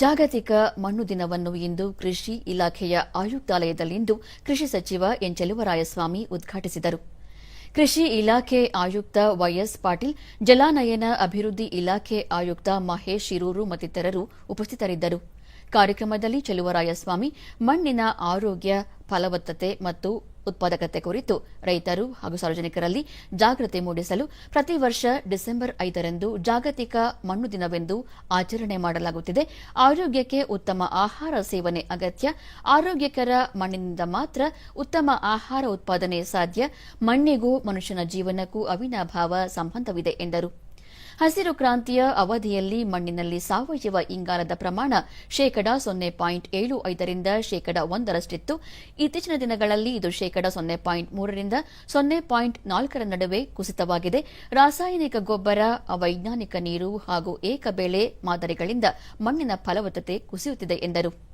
ಜಾಗತಿಕ ಮಣ್ಣು ದಿನವನ್ನು ಇಂದು ಕೃಷಿ ಇಲಾಖೆಯ ಆಯುಕ್ತಾಲಯದಲ್ಲಿಂದು ಕೃಷಿ ಸಚಿವ ಎನ್. ಚೆಲುವರಾಯಸ್ವಾಮಿ ಉದ್ಘಾಟಿಸಿದರು. ಕೃಷಿ ಇಲಾಖೆ ಆಯುಕ್ತ ವೈಎಸ್ ಪಾಟೀಲ್, ಜಲಾನಯನ ಅಭಿವೃದ್ಧಿ ಇಲಾಖೆ ಆಯುಕ್ತ ಮಹೇಶ್ ಶಿರೂರು ಮತ್ತಿತರರು ಉಪಸ್ಥಿತರಿದ್ದರು. ಕಾರ್ಯಕ್ರಮದಲ್ಲಿ ಚೆಲುವರಾಯಸ್ವಾಮಿ, ಮಣ್ಣಿನ ಆರೋಗ್ಯ, ಫಲವತ್ತತೆ ಮತ್ತು ಉತ್ಪಾದಕತೆ ಕುರಿತು ರೈತರು ಹಾಗೂ ಸಾರ್ವಜನಿಕರಲ್ಲಿ ಜಾಗೃತಿ ಮೂಡಿಸಲು ಪ್ರತಿ ವರ್ಷ ಡಿಸೆಂಬರ್ ಐದರಂದು ಜಾಗತಿಕ ಮಣ್ಣು ದಿನವೆಂದು ಆಚರಣೆ ಮಾಡಲಾಗುತ್ತಿದೆ. ಆರೋಗ್ಯಕ್ಕೆ ಉತ್ತಮ ಆಹಾರ ಸೇವನೆ ಅಗತ್ಯ. ಆರೋಗ್ಯಕರ ಮಣ್ಣಿನಿಂದ ಮಾತ್ರ ಉತ್ತಮ ಆಹಾರ ಉತ್ಪಾದನೆ ಸಾಧ್ಯ. ಮಣ್ಣಿಗೂ ಮನುಷ್ಯನ ಜೀವನಕ್ಕೂ ಅವಿನಾಭಾವ ಸಂಬಂಧವಿದೆ ಎಂದರು. ಹಸಿರು ಕ್ರಾಂತಿಯ ಅವಧಿಯಲ್ಲಿ ಮಣ್ಣಿನಲ್ಲಿ ಸಾವಯವ ಇಂಗಾಲದ ಪ್ರಮಾಣ ಶೇಕಡ ಸೊನ್ನೆ ಪಾಯಿಂಟ್ ಏಳು ಐದರಿಂದ ಶೇಕಡ ಒಂದರಷ್ಟಿತ್ತು. ಇತ್ತೀಚಿನ ದಿನಗಳಲ್ಲಿ ಇದು ಶೇಕಡ ಸೊನ್ನೆ ಪಾಯಿಂಟ್ ಮೂರರಿಂದ ಸೊನ್ನೆ ಪಾಯಿಂಟ್ ನಾಲ್ಕರ ನಡುವೆ ಕುಸಿತವಾಗಿದೆ. ರಾಸಾಯನಿಕ ಗೊಬ್ಬರ, ಅವೈಜ್ಞಾನಿಕ ನೀರು ಹಾಗೂ ಏಕಬೆಳೆ ಮಾದರಿಗಳಿಂದ ಮಣ್ಣಿನ ಫಲವತ್ತತೆ ಕುಸಿಯುತ್ತಿದೆ ಎಂದರು.